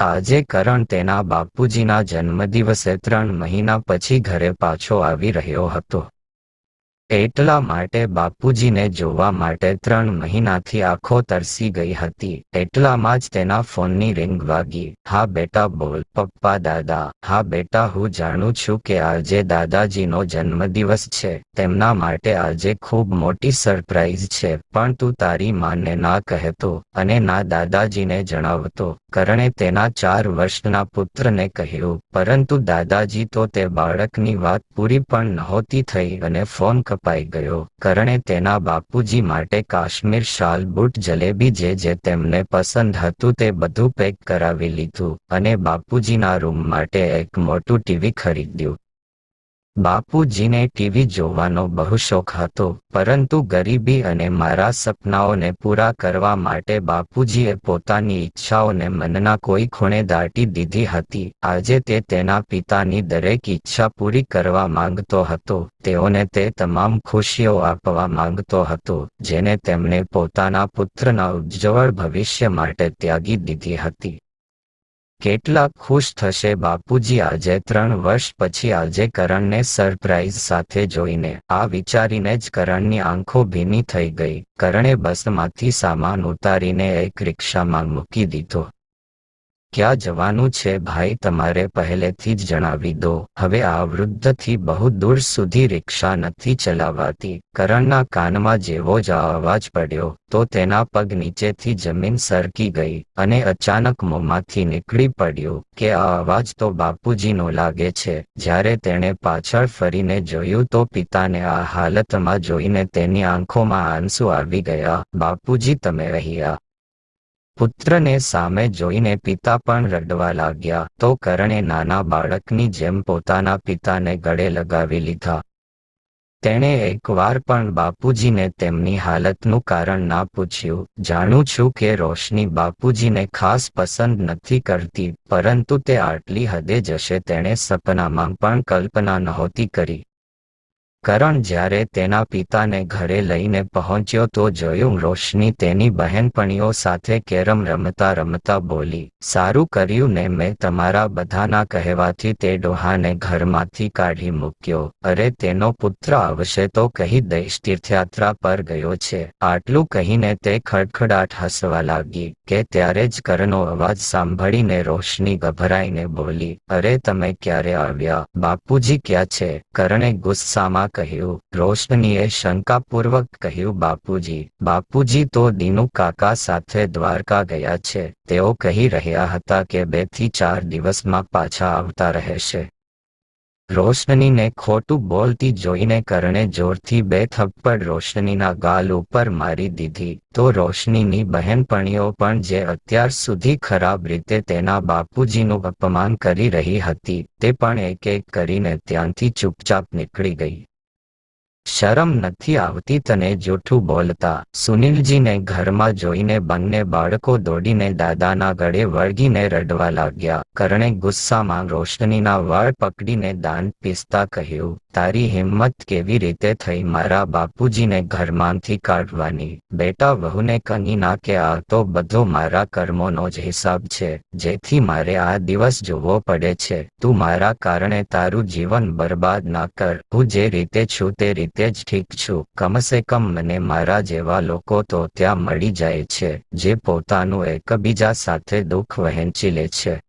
આજે કરણ તેના બાપુજીના જન્મદિવસે ત્રણ મહિના પછી ઘરે પાછો આવી રહ્યો હતો. એટલા માટે બાપુજીને જોવા માટે ત્રણ મહિનાથી આંખો તરસી ગઈ હતી. એટલામાં જ તેના ફોનની રિંગ વાગી. હા બેટા બોલ પપ્પા દાદા. હા બેટા હું જાણું છું કે આજે દાદાજીનો જન્મદિવસ છે. તેમના માટે આજે ખૂબ મોટી સરપ્રાઈઝ છે. પણ તું તારી માને ના કહેતો અને ના દાદાજીને જણાવતો. કરણે તેના ચાર વર્ષના પુત્રને કહ્યું. પરંતુ દાદાજી તો તે બાળકની વાત પૂરી પણ નહોતી થઈ અને ફોન કપાઈ ગયો. કરણે તેના બાપુજી માટે કાશ્મીર શાલ, બૂટ, જલેબી જે જે તેમને પસંદ હતું તે બધું પેક કરાવી લીધું અને બાપુજીના રૂમ માટે એક મોટું ટીવી ખરીદ્યું. બાપુજીને ટીવી જોવાનો બહુ શોખ હતો, પરંતુ ગરીબી અને મારા સપનાઓને પૂરા કરવા માટે બાપુજીએ પોતાની ઈચ્છાઓને મનના કોઈ ખૂણે દાટી દીધી હતી. આજે તે તેના પિતાની દરેક ઈચ્છા પૂરી કરવા માંગતો હતો, તેઓને તે તમામ ખુશીઓ આપવા માંગતો હતો, જેને તેમણે પોતાના પુત્રના ઉજ્જવળ ભવિષ્ય માટે ત્યાગી દીધી હતી. કેટલા ખુશ થશે બાપુજી આજે ત્રણ વર્ષ પછી આજે કરણને સરપ્રાઈઝ સાથે જોઈને. આ વિચારીને જ કરણની આંખો ભીની થઈ ગઈ. કરણે બસમાંથી સામાન ઉતારીને એક રિક્ષામાં મૂકી દીધો. ક્યાં જવાનું છે ભાઈ તમારે પહેલેથી જ જણાવી દો. હવે આ વૃદ્ધથી બહુ દૂર સુધી રિક્ષા નથી ચલાવાતી. કરણના કાનમાં જેવો જ અવાજ પડ્યો, તો તેના પગ નીચેથી જમીન સરકી ગઈ અને અચાનક મોંમાંથી નીકળી પડ્યું કે આ અવાજ તો બાપુજીનો લાગે છે. જ્યારે તેણે પાછળ ફરીને જોયું તો પિતાને આ હાલતમાં જોઈને તેની આંખોમાં આંસુ આવી ગયા. બાપુજી તમે રહ્યા. પુત્રને સામે જોઈને પિતા પણ રડવા લાગ્યા. તો કરણે નાના બાળકની જેમ પોતાના પિતાને ગળે લગાવી લીધા. તેણે એકવાર પણ બાપુજીને તેમની હાલતનું કારણ ના પૂછ્યું. જાણું છું કે રોશની બાપુજીને ખાસ પસંદ નથી કરતી, પરંતુ તે આટલી હદે જશે તેણે સપનામાં પણ કલ્પના નહોતી કરી. કરણ જ્યારે તેના પિતાને ઘરે લઈને પહોંચ્યો તો જોયું રોશની તેની બહેનપણીઓ સાથે કેરમ રમતા રમતા બોલી, સારું કર્યું ને મેં તમારા બધાના કહેવાથી તે ડોહાને ઘરમાંથી કાઢી મૂક્યો. અરે, તેનો પુત્ર આવશે તો કહી દઈશ, તીર્થયાત્રા પર ગયો છે. આટલું કહીને તે ખડખડાટ હસવા લાગી, કે ત્યારે જ કરનો અવાજ સાંભળીને રોશની ગભરાઈને બોલી, અરે, તમે ક્યારે આવ્યા? બાપુજી ક્યાં છે? કરણે ગુસ્સામાં કહ્યું, રોશનીએ શંકાપૂર્વક કહ્યું, બાપુજી બાપુજી તો દીનુ કાકા સાથે દ્વારકા ગયા છે. તેઓ કહી રહ્યા હતા કે બેથી ચાર દિવસમાં પાછા આવતા રહેશે. રોશનીને ખોટું બોલતી જોઈને કરણે જોરથી બે થપ્પડ રોશનીના ગાલ ઉપર મારી દીધી. તો રોશનીની બહેનપણીઓ પણ જે અત્યાર સુધી ખરાબ રીતે તેના બાપુજીનું અપમાન કરી રહી હતી, તે પણ એક એક કરીને ત્યાંથી ચૂપચાપ નીકળી ગઈ. શરમ નથી આવતી તને જૂઠું બોલતા. સુનિલજીને ઘરમાં જોઈને બંને બાળકો દોડીને દાદાના ગળે વળગીને રડવા લાગ્યા. કરણે ગુસ્સામાં રોશનીના વાળ પકડીને દાન પીસતા કહ્યું, તારી હિંમત કેવી રીતે થઈ મારા બાપુજીને ઘરમાંથી કાઢવાની? બેટા વહુને કહી ના કે આ તો બધો મારા કર્મોનો જ હિસાબ છે. જેથી મારે આ દિવસ જોવો પડે છે. તું મારા કારણે તારું જીવન બરબાદ ના કર. હું જે રીતે છું તે રીતે જ ઠીક છું. કમસે કમ મને મારા જેવા લોકો તો ત્યાં મળી જાય છે, જે પોતાનું એકબીજા સાથે દુઃખ વહેંચી લે છે.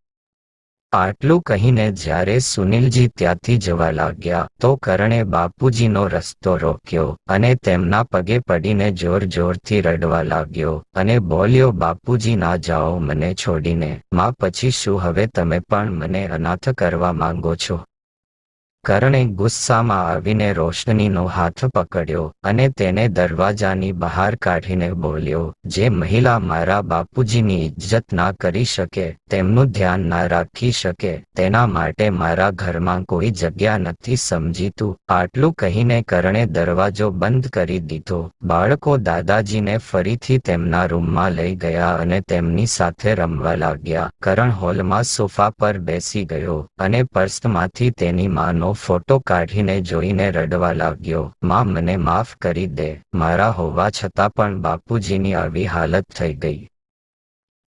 આટલું કહીને જ્યારે સુનિલજી ત્યાંથી જવા લાગ્યા, તો કરણે બાપુજીનો રસ્તો રોક્યો અને તેમના પગે પડીને જોર જોરથી રડવા લાગ્યો અને બોલ્યો, બાપુજી, ના જાઓ મને છોડીને. માં, પછી શું? હવે તમે પણ મને અનાથ કરવા માંગો છો. કરણે ગુસ્સામાં આવીને રોશનીનો હાથ પકડ્યો અને તેને દરવાજાની બહાર કાઢીને બોલ્યો, જે મહિલા મારા બાપુજીની ઇજ્જત ના કરી શકે, તેમનું ધ્યાન ના રાખી શકે, તેના માટે મારા ઘરમાં કોઈ જગ્યા નથી સમજીતું. આટલું કહીને કરણે દરવાજો બંધ કરી દીધો. બાળકો દાદાજીને ફરીથી તેમના રૂમમાં લઈ ગયા અને તેમની સાથે રમવા લાગ્યા. કરણ હોલમાં સોફા પર બેસી ગયો અને પર્સમાંથી તેની માનો ફોટો કાઢીને જોઈને રડવા લાગ્યો, માં, મને માફ કરી દે. મારા હોવા છતાં પણ બાપુજીની આવી હાલત થઈ ગઈ.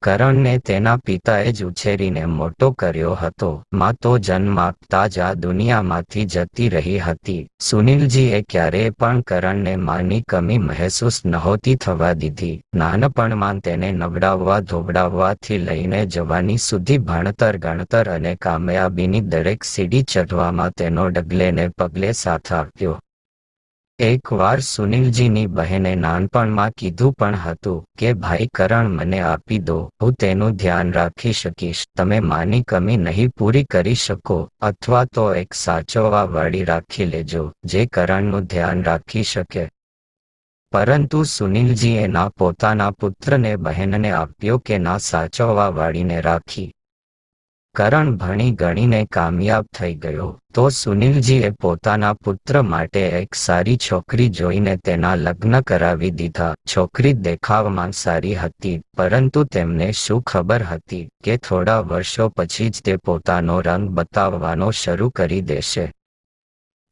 કરણને તેના પિતાએ જ ઉછેરીને મોટો કર્યો હતો. માં તો જન્મ આપતા જ દુનિયામાંથી જતી રહી હતી. સુનિલજીએ ક્યારેય પણ કરણને માની કમી મહેસૂસ નહોતી થવા દીધી. નાનપણમાં તેને નવડાવવા ધોબડાવવાથી લઈને જવાની સુધી ભણતર, ગણતર અને કામયાબીની દરેક સીડી ચઢવામાં તેનો ડગલે ને પગલે સાથ આપ્યો. એકવાર સુનિલજીની બહેને નાનપણમાં કીધું પણ હતું કે, ભાઈ કરણ, મને આપી દો. હું તેનું ધ્યાન રાખી શકીશ. તમે માની કમી નહીં પૂરી કરી શકો. અથવા તો એક સાચવવા વાળી રાખી લેજો, જે કરણનું ધ્યાન રાખી શકે. પરંતુ સુનિલજીએ ના પોતાના પુત્રને, બહેનને આપ્યો કે ના સાચવવા વાળીને રાખી. કરણ ભણી ગણીને કામયાબ થઈ ગયો. તો સુનિલજીએ પોતાના પુત્ર માટે એક સારી છોકરી જોઈને તેના લગ્ન કરાવી દીધા. છોકરી દેખાવમાં સારી હતી, પરંતુ તેમને શું ખબર હતી કે થોડા વર્ષો પછી જ તે પોતાનો રંગ બતાવવાનો શરૂ કરી દેશે.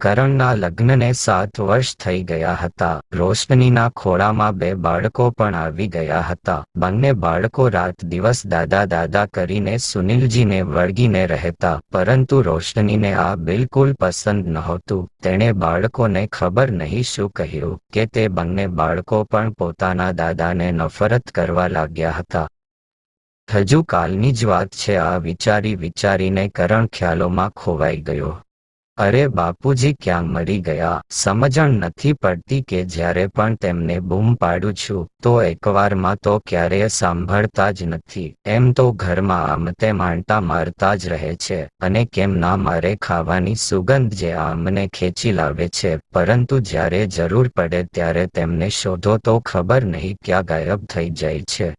કરણના લગ્નને સાત વર્ષ થઈ ગયા હતા. રોશનીના ખોળામાં બે બાળકો પણ આવી ગયા હતા. બંને બાળકો રાત દિવસ દાદા દાદા કરીને સુનિલજીને વળગીને રહેતા, પરંતુ રોશનીને આ બિલકુલ પસંદ નહોતું. તેણે બાળકોને ખબર નહીં શું કહ્યું કે તે બંને બાળકો પણ પોતાના દાદાને નફરત કરવા લાગ્યા હતા. હજુ કાલની જ વાત છે, આ વિચારી વિચારીને કરણ ખ્યાલોમાં ખોવાઈ ગયો. અરે બાપુજી ક્યાં મરી ગયા? સમજણ નથી પડતી કે જ્યારે પણ તેમને બૂમ પાડું છું, તો એકવારમાં તો ક્યારેય સાંભળતા જ નથી. એમ તો ઘરમાં આમ તે માંટા મારતા જ રહે છે. અને કેમ ના મારે ખાવાની સુગંધ જે આમને ખેંચી લાવે છે. પરંતુ જ્યારે જરૂર પડે ત્યારે તેમને શોધો તો ખબર નહીં ક્યાં ગાયબ થઈ જાય છે.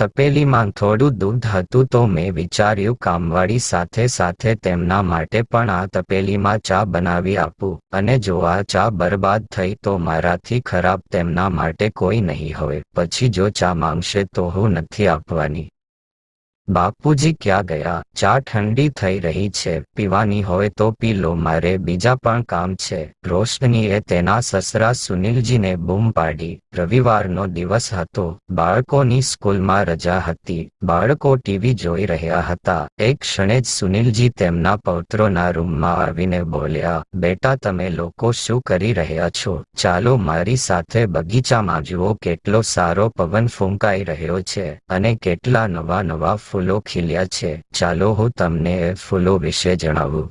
તપેલીમાં થોડું દૂધ હતું તો મેં વિચાર્યું કામવાળી સાથે સાથે તેમના માટે પણ આ તપેલીમાં ચા બનાવી આપું અને જો આ ચા બરબાદ થઈ તો મારાથી ખરાબ તેમના માટે કોઈ નહીં હોય પછી જો ચા માંગશે તો હું નથી આપવાની. બાપુજી ક્યાં ગયા? ચા ઠંડી થઈ રહી છે. પીવાની હોય તો પી લો. મારે બીજા પણ કામ છે. રોશનીએ તેના સસરા સુનિલજીને બૂમ પાડી. રવિવારનો દિવસ હતો. બાળકોની સ્કૂલમાં રજા હતી. બાળકો ટીવી જોઈ રહ્યા હતા. એક ક્ષણે જ સુનિલજી તેમના પૌત્રોના રૂમમાં આવીને બોલ્યા, બેટા, તમે લોકો શું કરી રહ્યા છો? ચાલો, મારી સાથે બગીચામાં જુઓ કેટલો સારો પવન ફૂંકાઈ રહ્યો છે અને કેટલા નવા નવા ફૂલ ફૂલો ખીલ્યા છે. ચાલો હું તમને એ ફૂલો વિશે જણાવું.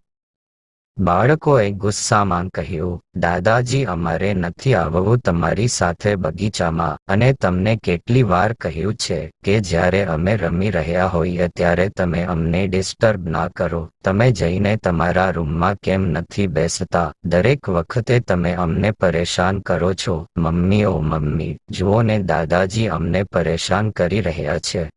બાળકોએ ગુસ્સામાં કહ્યું, દાદાજી, અમારે નથી આવવું તમારી સાથે બગીચામાં. અને તમને કેટલી વાર કહ્યું છે કે જ્યારે અમે રમી રહ્યા હોઈએ ત્યારે તમે અમને ડિસ્ટર્બ ના કરો. તમે જઈને તમારા રૂમમાં કેમ નથી બેસતા? દરેક વખતે તમે અમને પરેશાન કરો છો. મમ્મી ઓ મમ્મી, જુઓ ને દાદાજી અમને પરેશાન કરી રહ્યા છે.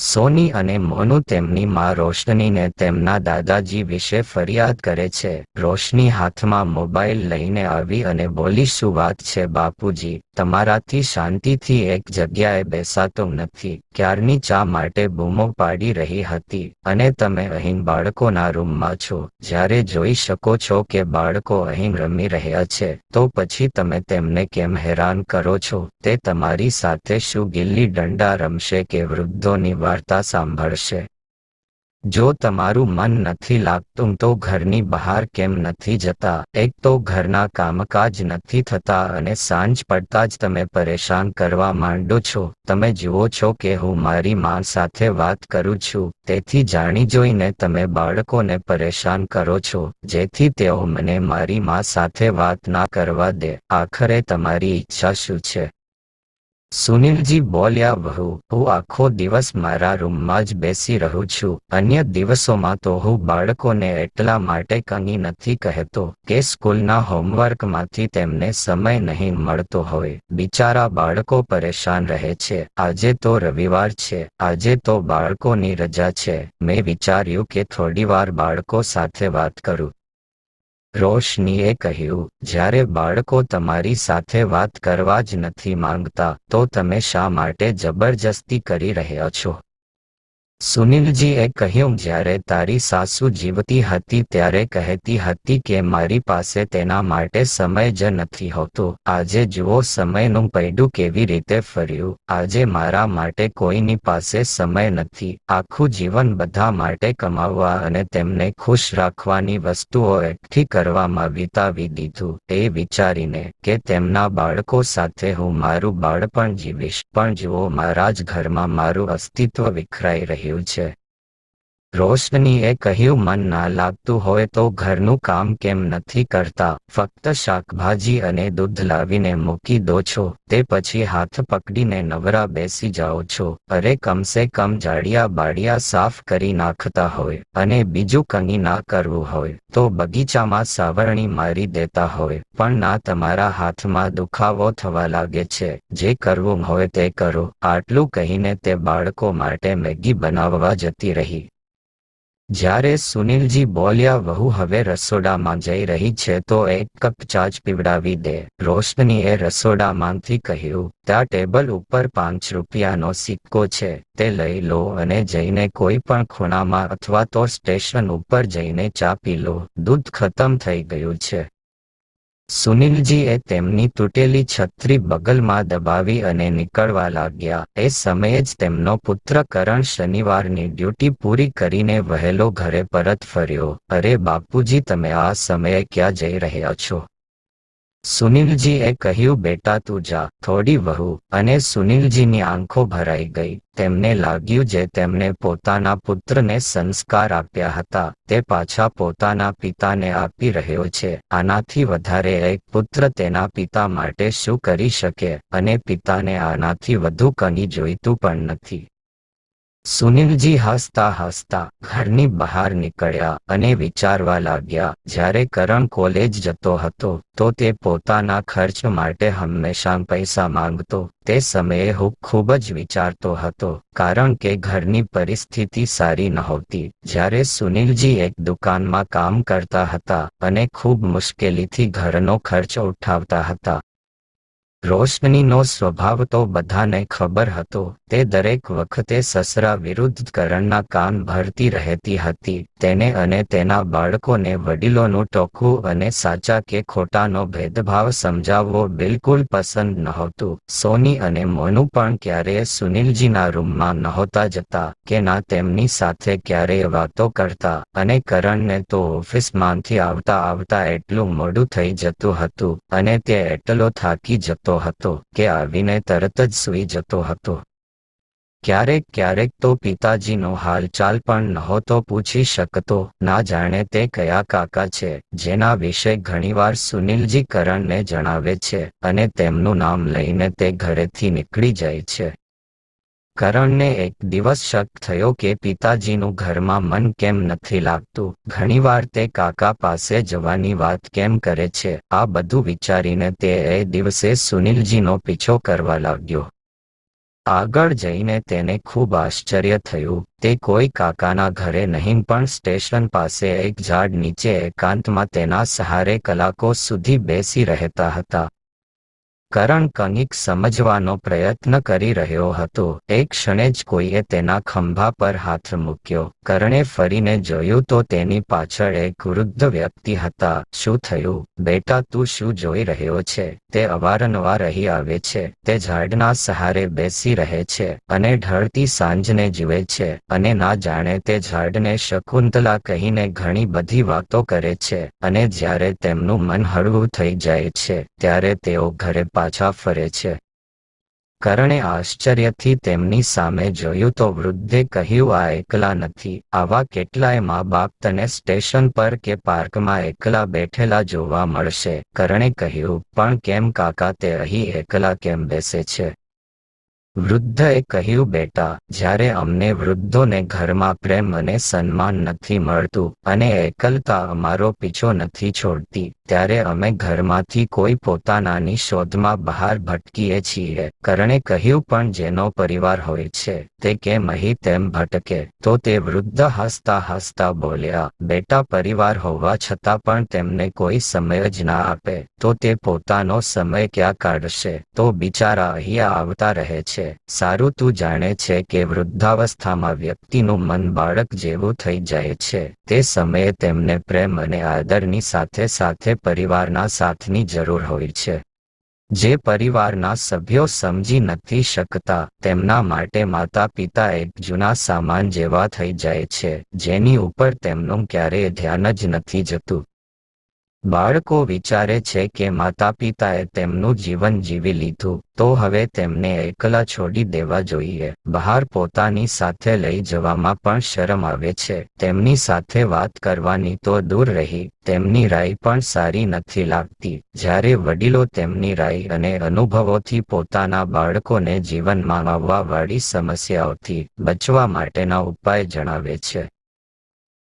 સોની અને મોનુ તેમની માં રોશનીને તેમના દાદાજી વિશે ફરિયાદ કરે છે. રોશની હાથમાં મોબાઈલ લઈને આવી અને બોલી, શું વાત છે બાપુજી? તમારાથી શાંતિથી એક જગ્યાએ બેસાતો નથી. ક્યારની ચા માટે બૂમો પાડી રહી હતી? અને તમે અહીં બાળકોના રૂમમાં છો. જ્યારે જોઈ શકો છો કે બાળકો અહીં રમી રહ્યા છે, તો પછી તમે તેમને કેમ હેરાન કરો છો? તે તમારી સાથે શું ગિલ્લી દંડા રમશે કે વૃદ્ધોની વાર્તા સાંભળશે. જો તમારું મન નથી લાગતું તો ઘરની બહાર કેમ નથી જતા? એક તો ઘરના કામકાજ નથી થતા અને સાંજ પડતા જ તમે પરેશાન કરવા માંડો છો. તમે જુઓ છો કે હું મારી માં સાથે વાત કરું છું, તેથી જાણી જોઈને તમે બાળકોને પરેશાન કરો છો, જેથી તેઓ મને મારી માં સાથે વાત ના કરવા દે. આખરે તમારી ઈચ્છા શું છે? સુનિલજી બોલ્યા, વહુ, હું આખો દિવસ મારા રૂમમાં જ બેસી રહું છું. અન્ય દિવસોમાં તો હું બાળકોને એટલા માટે કંઈ નથી કહેતો કે સ્કૂલના હોમવર્કમાંથી તેમને સમય નહીં મળતો હોય. બિચારા બાળકો પરેશાન રહે છે. આજે તો રવિવાર છે. આજે તો બાળકોની રજા છે. મેં વિચાર્યું કે થોડીવાર બાળકો સાથે વાત કરું. રોશનીએ કહ્યું, જ્યારે બાળકો તમારી સાથે વાત કરવા જ નથી માંગતા, તો તમે શા માટે જબરજસ્તી કરી રહ્યા છો? સુનિલજીએ કહ્યું, જ્યારે તારી સાસુ જીવતી હતી ત્યારે કહેતી હતી કે મારી પાસે તેના માટે સમય જ નથી હોતો. આજે જુઓ, સમયનું પૈડું કેવી રીતે ફર્યું. આજે મારા માટે કોઈની પાસે સમય નથી. આખું જીવન બધા માટે કમાવવા અને તેમને ખુશ રાખવાની વસ્તુઓ એકઠી કરવામાં વિતાવી દીધું. એ વિચારીને કે, તેમના બાળકો સાથે હું મારું બાળપણ જીવીશ. પણ જુઓ, મારા જ ઘરમાં મારું અસ્તિત્વ વિખરાઈ રહ્યું રહ્યું છે. રોશનીએ કહ્યું, મન ના લાગતું હોય તો ઘરનું કામ કેમ નથી કરતા? ફક્ત શાકભાજી અને દૂધ લાવીને મૂકી દો છો, તે પછી હાથ પકડીને નવરા બેસી જાઓ છો. અરે, કમસે કમ જાડિયા બાડિયા સાફ કરી નાખતા હોય અને બીજું કંઈ ના કરવું હોય તો બગીચામાં સાવરણી મારી દેતા હોય. પણ ના, તમારા હાથમાં દુખાવો થવા લાગે છે. જે કરવું હોય તે કરો. આટલું કહીને તે બાળકો માટે મેગી બનાવવા જતી રહી. જ્યારે સુનિલજી બોલ્યા, વહુ, હવે રસોડામાં જઈ રહી છે, તો એક કપ ચા જ પીવડાવી દે. રોશનીએ રસોડામાંથી કહ્યું, ત્યાં ટેબલ ઉપર પાંચ રૂપિયાનો સિક્કો છે, તે લઈ લો અને જઈને કોઈ પણ ખૂણામાં અથવા તો સ્ટેશન ઉપર જઈને ચા પી લો. દૂધ ખતમ થઈ ગયું છે. સુનિલજીએ તેમની તૂટેલી છત્રી બગલમાં દબાવી અને નીકળવા લાગ્યા. એ સમયે જ તેમનો પુત્ર કરણ શનિવારની ડ્યુટી પૂરી કરીને વહેલો ઘરે પરત ફર્યો. અરે બાપુજી, તમે આ સમયે ક્યાં જઈ રહ્યા છો? સુનિલજીએ કહ્યું, બેટા, તું જા, થોડી વહુ. અને સુનિલજીની આંખો ભરાઈ ગઈ. તેમને લાગ્યું જે તેમણે પોતાના પુત્રને સંસ્કાર આપ્યા હતા, તે પાછા પોતાના પિતાને આપી રહ્યો છે. આનાથી વધારે એક પુત્ર તેના પિતા માટે શું કરી શકે? અને પિતાને આનાથી વધુ કંઈ જોઈતું પણ નથી. સુનિલજી હસતા હસતા ઘરની બહાર નીકળ્યા અને વિચારવા લાગ્યા, જ્યારે કરણ કોલેજ જતો હતો, તો તે પોતાના ખર્ચ માટે હંમેશા પૈસા માંગતો, તે સમયે હું ખૂબ જ વિચારતો હતો, કારણ કે ઘરની પરિસ્થિતિ સારી નહોતી. જ્યારે સુનિલજી એક દુકાનમાં કામ કરતા હતા અને ખૂબ મુશ્કેલીથી ઘરનો ખર્ચ ઉઠાવતા હતા રોશનીનો સ્વભાવ તો બધાને ખબર હતો. તે દરેક વખતે સસરા વિરુદ્ધ કરણના કાન ભરતી રહેતી હતી. તેને અને તેના બાળકોને વડીલોનું ટોકવું અને સાચા કે ખોટાનો ભેદભાવ સમજાવવો બિલકુલ પસંદ નહોતું. સોની અને મોનુ પણ ક્યારેય સુનિલજીના રૂમમાં નહોતા જતા કે ના તેમની સાથે ક્યારેય વાતો કરતા અને કરણને તો ઓફિસમાંથી આવતા આવતા એટલું મોડું થઈ જતું હતું અને તે એટલો થાકી જતો જતો હતો કે આવીને તરત જ સૂઈ જતો હતો. ક્યારેક ક્યારેક તો પિતાજીનો હાલચાલ પણ નહોતો પૂછી શકતો. ના જાણે તે કયા કાકા છે, જેના વિશે ઘણીવાર સુનિલજી કરણને જણાવે છે અને તેમનું નામ લઈને તે ઘરેથી નીકળી જાય છે. કરણને એક દિવસ શક થયો કે પિતાજીનું ઘરમાં મન કેમ નથી લાગતું. ઘણીવાર તે કાકા પાસે જવાની વાત કેમ કરે છે, આ બધું વિચારીને તે એ દિવસે સુનિલજીનો પીછો કરવા લાગ્યો. આગળ જઈને તેને ખૂબ આશ્ચર્ય થયું. તે કોઈ કાકાના ઘરે નહીં, પણ સ્ટેશન પાસે એક ઝાડ નીચે એકાંતમાં તેના સહારે કલાકો સુધી બેસી રહેતા હતા. કરણ કનિક સમજવાનો પ્રયત્ન કરી રહ્યો હતો. એક ક્ષણે જ કોઈએ તેના ખંભા પર હાથ મૂક્યો. કરણે ફરીને જોયું તો તેની પાછળ એક વૃદ્ધ વ્યક્તિ હતા. શું થયું? બેટા, તું શું જોઈ રહ્યો છે? તે અવારનવાર અહીં આવે છે. તે ઝાડના સહારે બેસી રહે છે અને ઢળતી સાંજને જુએ છે અને ના જાણે તે ઝાડને શકુંતલા કહીને ઘણી બધી વાતો કરે છે અને જ્યારે તેમનું મન હળવું થઈ જાય છે, ત્યારે તેઓ ઘરે પાછા ફરે છે. કરણે આશ્ચર્યથી તેમની સામે જોયું તો વૃદ્ધે કહ્યું, આ એકલા નથી. આવા કેટલાય મા બાપ તને સ્ટેશન પર કે પાર્કમાં એકલા બેઠેલા જોવા મળશે. કરણે કહ્યું, પણ કેમ કાકા, તે અહીં એકલા કેમ બેસે છે? વૃદ્ધએ કહ્યું, બેટા, જ્યારે અમને વૃદ્ધોને ઘરમાં પ્રેમ અને સન્માન નથી મળતું અને એકલતા અમારો પીછો નથી છોડતી, ત્યારે અમે ઘરમાંથી કોઈ પોતાનાની શોધમાં બહાર ભટકીએ છીએ. કરણે કહ્યું, પણ જેનો પરિવાર હોય છે, તે કેમ અહીં તેમ ભટકે? તો તે વૃદ્ધ હસતા હસતા બોલ્યા, બેટા, પરિવાર હોવા છતાં પણ તેમને કોઈ સમય જ ના આપે, તો તે પોતાનો સમય ક્યાં કાઢશે? તો બિચારા અહીંયા આવતા રહે છે. સારું તું જાણે છે કે વૃદ્ધાવસ્થામાં વ્યક્તિનું મન બાળક જેવું થઈ જાય છે. તે સમયે તેમને પ્રેમ અને આદરની સાથે સાથે પરિવારના સાથની જરૂર હોય છે. જે પરિવારના સભ્યો સમજી નથી શકતા, તેમના માટે માતા પિતા એક જૂના સામાન જેવા થઈ જાય છે, જેની ઉપર તેમનું ક્યારેય ધ્યાન જ નથી જતું. બાળકો વિચારે છે કે માતા પિતાએ તેમનું જીવન જીવી લીધું, તો હવે તેમને એકલા છોડી દેવા જોઈએ. બહાર પોતાની સાથે લઈ જવામાં પણ શરમ આવે છે. તેમની સાથે વાત કરવાની તો દૂર રહી, તેમની રાય પણ સારી નથી લાગતી. જ્યારે વડીલો તેમની રાય અને અનુભવોથી પોતાના બાળકોને જીવનમાં આવવાવાળી સમસ્યાઓથી બચવા માટેના ઉપાય જણાવે છે.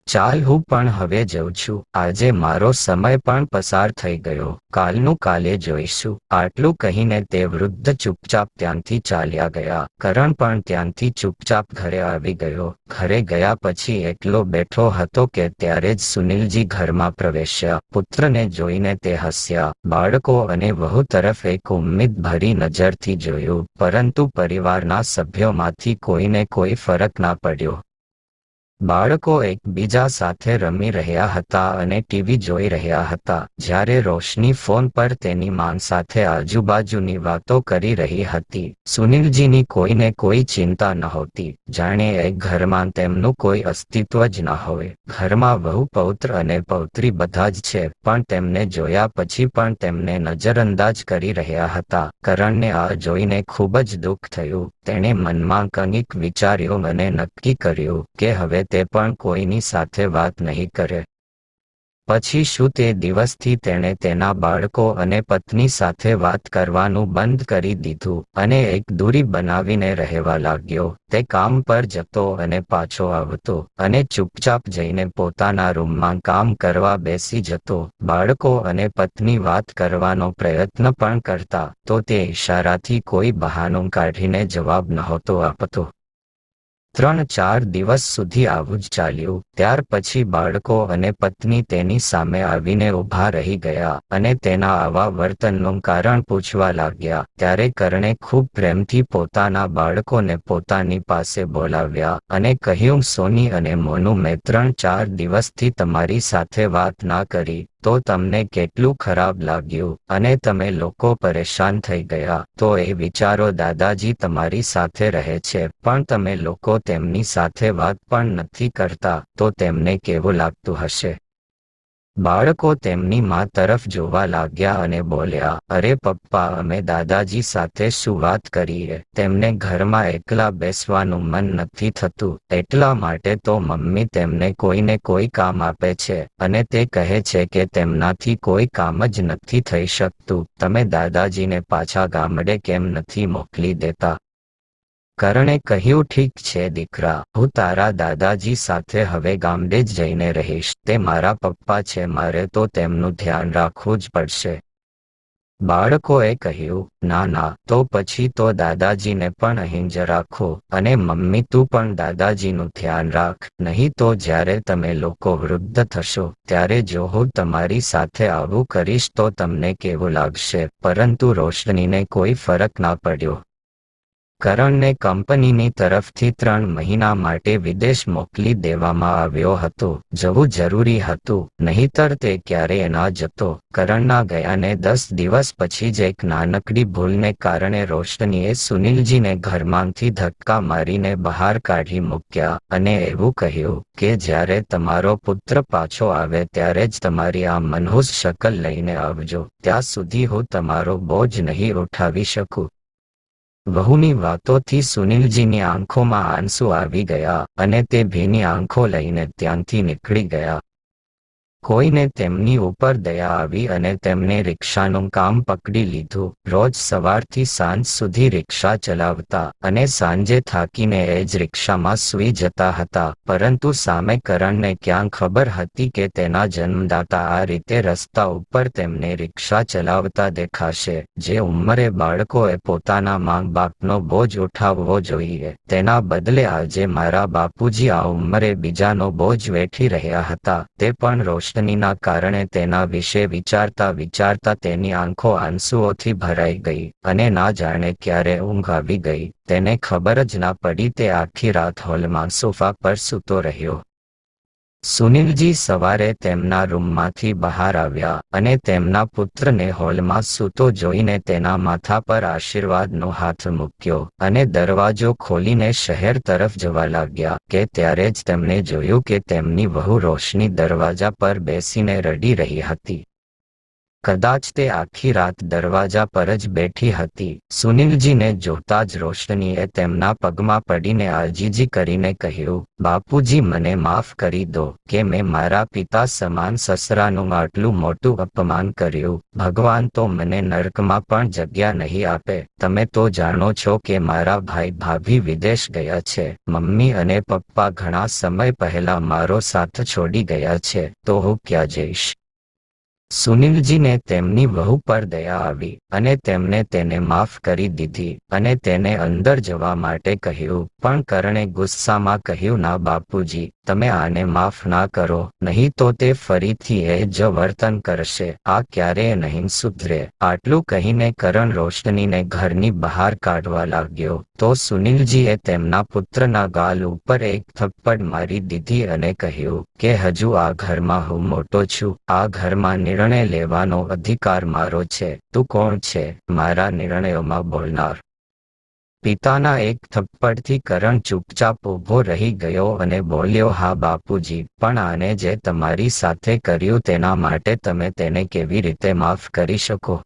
ચાલ હું પણ હવે જઉં છું. આજે મારો સમય પણ પસાર થઈ ગયો. કાલનું કાલે જોઈશું. આટલું કહીને તે વૃદ્ધ ચૂપચાપ ત્યાંથી ચાલ્યા ગયા. કરણ પણ ત્યાંથી ચૂપચાપ ઘરે આવી ગયો. ઘરે ગયા પછી એકલો બેઠો હતો કે ત્યારે જ સુનિલજી ઘરમાં પ્રવેશ્યા. પુત્રને જોઈને તે હસ્યા. બાળકો અને વહુ તરફ એક ઉમ્મીદ ભરી નજરથી જોયું. પરંતુ પરિવારના સભ્યોમાંથી કોઈને કોઈ ફરક ના પડ્યો. બાળકો એકબીજા સાથે રમી રહ્યા હતા અને ટીવી જોઈ રહ્યા હતા, જ્યારે રોશની ફોન પર તેની માન સાથે આજુબાજુની વાતો કરી રહી હતી. સુનિલજીની કોઈને કોઈ ચિંતા નહોતી, જાણે એક ઘરમાં તેમનું કોઈ અસ્તિત્વ જ ન હોય. ઘરમાં બહુ પૌત્ર અને પૌત્રી બધા જ છે, પણ તેમને જોયા પછી પણ તેમને નજરઅંદાજ કરી રહ્યા હતા. કરણને આ જોઈને ખૂબ જ દુઃખ થયું. તેણે મનમાં કંઈક વિચાર્યું અને નક્કી કર્યું કે હવે તે પણ કોઈની સાથે વાત નહીં કરે. પછી શું તે દિવસથી તેણે તેના બાળકો અને પત્ની સાથે વાત કરવાનું બંધ કરી દીધું અને એક દૂરી બનાવીને રહેવા લાગ્યો. તે કામ પર જતો અને પાછો આવતો અને ચૂપચાપ જઈને પોતાના રૂમમાં કામ કરવા બેસી જતો. બાળકો અને પત્ની વાત કરવાનો પ્રયત્ન પણ કરતા તો તે ઇશારાથી કોઈ બહાનું કાઢીને જવાબ નહોતો આપતો. ત્રણ ચાર દિવસ સુધી આવું જ ચાલ્યું. ત્યાર પછી બાળકો અને પત્ની તેની સામે આવીને ઊભા રહી ગયા અને તેના આવા વર્તનનું કારણ પૂછવા લાગ્યા. ત્યારે કરણે ખૂબ પ્રેમથી પોતાના બાળકોને પોતાની પાસે બોલાવ્યા અને કહ્યું, સોની અને મોનું, મેં ત્રણ ચાર દિવસથી તમારી સાથે વાત ના કરી. તો તમને કેટલું ખરાબ લાગ્યું અને તમે લોકો પરેશાન થઈ ગયા. તો એ વિચારો દાદાજી તમારી સાથે રહે છે, પણ તમે લોકો તેમની સાથે વાત પણ નથી કરતા, તો તેમને કેવું લાગતું હશે? બાળકો તેમની માં તરફ જોવા લાગ્યા અને બોલ્યા, અરે પપ્પા, અમે દાદાજી સાથે શું વાત કરીએ? તેમને ઘરમાં એકલા બેસવાનું મન નથી થતું. એટલા માટે તો મમ્મી તેમને કોઈને કોઈ કામ આપે છે અને તે કહે છે કે તેમનાથી કોઈ કામ જ નથી થઈ શકતું. તમે દાદાજીને પાછા ગામડે કેમ નથી મોકલી દેતા? કરણે કહ્યું, ઠીક છે દીકરા, હું તારા દાદાજી સાથે હવે ગામડે જ જઈને રહીશ. તે મારા પપ્પા છે, મારે તો તેમનું ધ્યાન રાખવું જ પડશે. બાળકોએ કહ્યું, ના ના, તો પછી તો દાદાજીને પણ અહીં જ રાખો અને મમ્મી, તું પણ દાદાજીનું ધ્યાન રાખ. નહીં તો જ્યારે તમે લોકો વૃદ્ધ થશો, ત્યારે જો હું તમારી સાથે આવું કરીશ તો તમને કેવું લાગશે? પરંતુ રોશનીને કોઈ ફરક ના પડ્યો. કરણને કંપનીની તરફથી ત્રણ મહિના માટે વિદેશ મોકલી દેવામાં આવ્યો હતો. જવું જરૂરી હતું, નહીતર તે ક્યારેય ન જતો. કરણના ગયાને દસ દિવસ પછી જ એક નાનકડી ભૂલને કારણે રોશનીએ સુનિલજીને ઘરમાંથી ધક્કા મારીને બહાર કાઢી મૂક્યા અને એવું કહ્યું કે જ્યારે તમારો પુત્ર પાછો આવે ત્યારે જ તમારી આ મનહૂસ શકલ લઈને આવજો. ત્યાં સુધી હું તમારો બોજ નહીં ઉઠાવી શકું. વહુની વાતોથી સુનિલજીની આંખોમાં આંસુ આવી ગયા અને તે ભીની આંખો લઈને ત્યાંથી નીકળી ગયા. કોઈને તેમની ઉપર દયા આવી અને તેમને રિક્ષાનું કામ પકડી લીધું. રોજ સવારથી સાંજ સુધી રિક્ષા ચલાવતા અને સાંજે થાકીને એ જ રિક્ષામાં સૂઈ જતા હતા. પરંતુ સામે કરણને ક્યાં ખબર હતી કે તેના જન્મદાતા આ રીતે રસ્તા ઉપર તેમને રિક્ષા ચલાવતા દેખાશે. જે ઉંમરે બાળકોએ પોતાના માંગ બાપનો બોજ ઉઠાવવો જોઈએ. તેના બદલે આજે મારા બાપુજી આ ઉંમરે બીજાનો બોજ વેઠી રહ્યા હતા. તે પણ રોશ રોશનીના કારણે તેના વિશે વિચારતા વિચારતા તેની આંખો આંસુઓથી ભરાઈ ગઈ અને ના જાણે ક્યારે ઊંઘ આવી ગઈ. તેને ખબર જ ના પડી તે આખી રાત હોલમાં સોફા પર સૂતો રહ્યો. સુનિલજી સવારે તેમના રૂમમાંથી બહાર આવ્યા અને તેમના પુત્રને હોલમાં સૂતો જોઈને તેના માથા પર આશીર્વાદનો હાથ મૂક્યો અને દરવાજો ખોલીને શહેર તરફ જવા લાગ્યા કે ત્યારે જ તેમણે જોયું કે તેમની વહુ રોશની દરવાજા પર બેસીને રડી રહી હતી. કદાચ તે આખી રાત દરવાજા પર જ બેઠી હતી. સુનિલજીને જોતા જ રોશનીએ તેમના પગમાં પડીને આજીજી કરીને કહ્યું, બાપુજી, મને માફ કરી દો કે મેં મારા પિતા સમાન સસરાનું આટલું મોટું અપમાન કર્યું. ભગવાન તો મને નર્કમાં પણ જગ્યા નહીં આપે. તમે તો જાણો છો કે મારા ભાઈ ભાભી વિદેશ ગયા છે. મમ્મી અને પપ્પા ઘણા સમય પહેલા મારો સાથ છોડી ગયા છે. તો હું ક્યાં જઈશ? સુનિલજીને તેમની વહુ પર દયા આવી અને તેમણે તેને માફ કરી દીધી અને તેને અંદર જવા માટે કહ્યું, પણ કરણે ગુસ્સામાં કહ્યું, ના બાપુજી, તમે આને માફ ના કરો, નહીં તો તે ફરીથી એ જ વર્તન કરશે, આ ક્યારેય નહીં સુધરે. આટલું કહીને કરણ રોશનીને ઘરની બહાર કાઢવા લાગ્યો. તો સુનિલજીએ તેમના પુત્રના ગાલ ઉપર એક થપ્પડ મારી દીધી અને કહ્યું, કે હજુ આ ઘરમાં હું મોટો છું, આ ઘરમાં નિર્ણય લેવાનો અધિકાર મારો છે. તું કોણ છે? મારા નિર્ણયોમાં બોલનાર. પિતાના એક થપ્પડથી કરણ ચૂપચાપ ઊભો રહી ગયો અને બોલ્યો, હા, બાપુજી, પણ આને જે તમારી સાથે કર્યું તેના માટે તમે તેને કેવી રીતે માફ કરી શકો?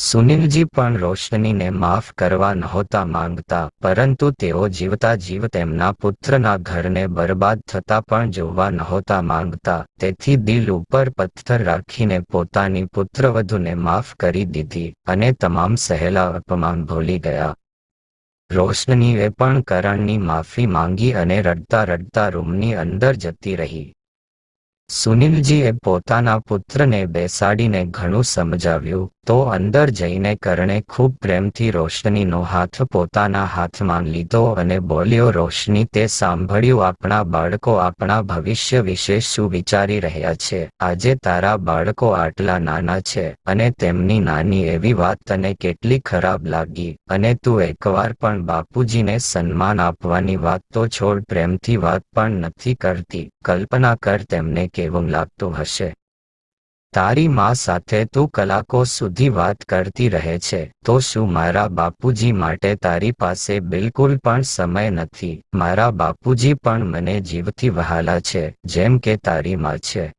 સુનિલજી પણ રોશનીને માફ કરવા નહોતા માંગતા, પરંતુ તેઓ જીવતા જીવ તેમના પુત્રના ઘરને બરબાદ થતા પણ જોવા નહોતા માંગતા, તેથી દિલ ઉપર પથ્થર રાખીને પોતાની પુત્રવધુને માફ કરી દીધી અને તમામ સહેલા અપમાન ભૂલી ગયા. રોશનીએ પણ કરણની માફી માંગી અને રડતા રડતા રૂમની અંદર જતી રહી. સુનિલજીએ પોતાના પુત્રને બેસાડીને ઘણું સમજાવ્યું તો અંદર જઈને કરણે ખૂબ પ્રેમથી રોશનીનો હાથ પોતાના હાથમાં લીધો અને બોલ્યો, રોશની, તે સાંભળ્યું આપણા બાળકો આપણા ભવિષ્ય વિશે શું વિચારી રહ્યા છે? આજે તારા બાળકો આટલા નાના છે અને તેમની નાની એવી વાત તને કેટલી ખરાબ લાગી અને તું એકવાર પણ બાપુજીને સન્માન આપવાની વાત તો છોડ, પ્રેમથી વાત પણ નથી કરતી. કલ્પના કર, તેમને કેવું લાગતું હશે? તારી માં સાથે તું કલાકો સુધી વાત કરતી રહે છે, તો શું મારા બાપુજી માટે તારી પાસે બિલકુલ પણ સમય નથી? મારા બાપુજી પણ મને જીવથી વહાલા છે, જેમ કે તારી માં છે.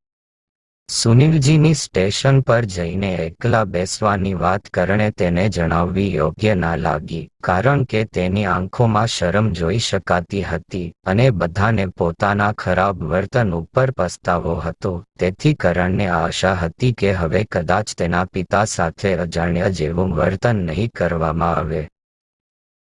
સુનિલજીની સ્ટેશન પર જઈને એકલા બેસવાની વાત કરણે તેને જણાવવી યોગ્ય ના લાગી, કારણ કે તેની આંખોમાં શરમ જોઈ શકાતી હતી અને બધાને પોતાના ખરાબ વર્તન ઉપર પસ્તાવો હતો. તેથી કરણને આશા હતી કે હવે કદાચ તેના પિતા સાથે અજાણ્યા જેવું વર્તન નહીં કરવામાં આવે.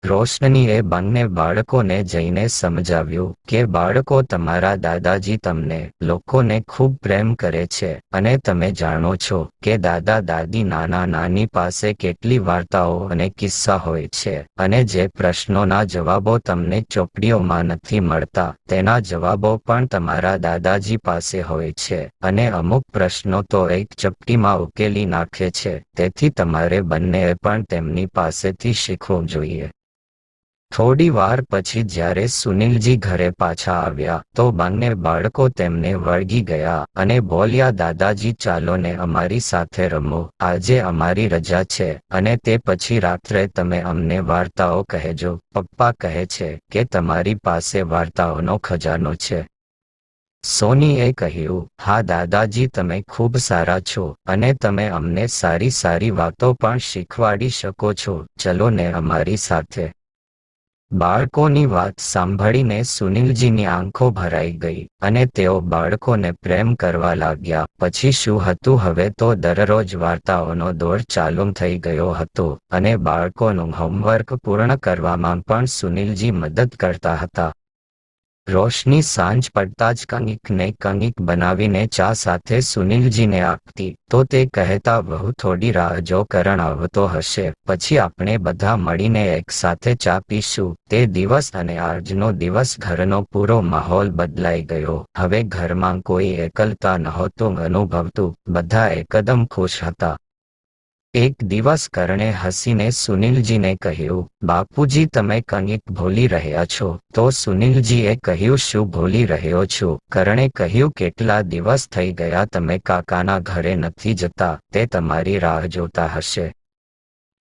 રોશનીએ બંને બાળકોને જઈને સમજાવ્યું કે બાળકો તમારા દાદાજી તમને લોકોને ખૂબ પ્રેમ કરે છે અને તમે જાણો છો કે દાદા દાદી નાના નાની પાસે કેટલી વાર્તાઓ અને કિસ્સા હોય છે અને જે પ્રશ્નોના જવાબો તમને ચોપડીઓમાં નથી મળતા તેના જવાબો પણ તમારા દાદાજી પાસે હોય છે અને અમુક પ્રશ્નો તો એક ચપટીમાં ઉકેલી નાખે છે તેથી તમારે બંનેએ પણ તેમની પાસેથી શીખવું જોઈએ. થોડી વાર પછી જ્યારે સુનિલજી ઘરે પાછા આવ્યા, તો બંને બાળકો તેમને વળગી ગયા અને બોલ્યા, દાદાજી, ચાલો ને અમારી સાથે રમો. આજે અમારી રજા છે અને તે પછી રાત્રે તમે અમને વાર્તાઓ કહેજો. પપ્પા કહે છે કે તમારી પાસે વાર્તાઓનો ખજાનો છે. સોનીએ કહ્યું, હા, દાદાજી, તમે ખૂબ સારા છો અને તમે અમને સારી સારી વાતો પણ શીખવાડી શકો છો. ચલો ને અમારી સાથે બાળકોની વાત સાંભળીને સુનિલજીની આંખો ભરાઈ ગઈ અને તેઓ બાળકોને પ્રેમ કરવા લાગ્યા. પછી શું હતું? હવે તો દરરોજ વાર્તાઓનો દોર ચાલુ થઈ ગયો હતો અને બાળકોનું હોમવર્ક પૂર્ણ કરવામાં પણ સુનિલજી મદદ કરતા હતા. રોશની સાંજ પડતા જ કંઈકને કનિક બનાવીને ચા સાથે સુનિલજીને આપતી. તો તે કહેતા બહુ થોડી રાહ જો કરણ આવતો હશે. પછી આપણે બધા મળીને એક સાથે ચા પીશું. તે દિવસ અને આજનો દિવસ ઘરનો પૂરો માહોલ બદલાઈ ગયો. હવે ઘરમાં કોઈ એકલતા નહોતું અનુભવતું. બધા એકદમ ખુશ હતા. એક દિવસ કરણે હસીને સુનિલજીને કહ્યું, બાપુજી, તમે કંઈક ભૂલી રહ્યા છો. તો સુનિલજીએ કહ્યું, શું ભૂલી રહ્યો છું? કરણે કહ્યું, કેટલા દિવસ થઈ ગયા તમે કાકાના ઘરે નથી જતા, તે તમારી રાહ જોતા હશે.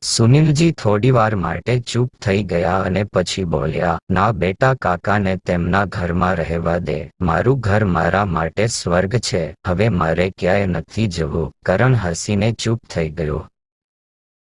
સુનિલજી થોડીવાર માટે ચૂપ થઈ ગયા અને પછી બોલ્યા, ના બેટા, કાકાને તેમના ઘરમાં રહેવા દે. મારું ઘર મારા માટે સ્વર્ગ છે. હવે મારે ક્યાંય નથી જવું. કરણ હસીને ચૂપ થઈ ગયો.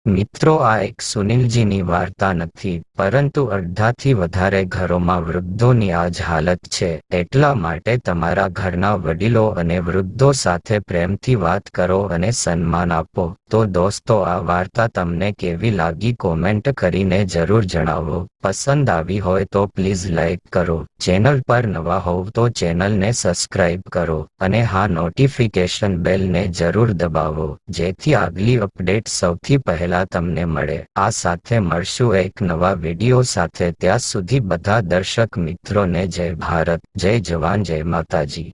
મિત્રો આ એક સુનિલજીની વાર્તા નથી. પરંતુ અડધાથી વધારે ઘરોમાં વૃદ્ધોની આ જ હાલત છે, એટલા માટે તમારા ઘરના વડીલો અને વૃદ્ધો સાથે પ્રેમથી વાત કરો અને સન્માન આપો. તો દોસ્તો, આ વાર્તા તમને કેવી લાગી કોમેન્ટ કરીને જરૂર જણાવો. પસંદ આવી હોય તો પ્લીઝ લાઇક કરો. ચેનલ પર નવા હોવ તો ચેનલને સબસ્ક્રાઇબ કરો અને હા, નોટિફિકેશન બેલને જરૂર દબાવો, જેથી આગલી અપડેટ સૌથી પહેલા તમને મળે. આ સાથે મળશું એક નવા વીડિયો સાથે ત્યાં સુધી બધા દર્શક મિત્રોને જય ભારત જય જવાન જય માતાજી.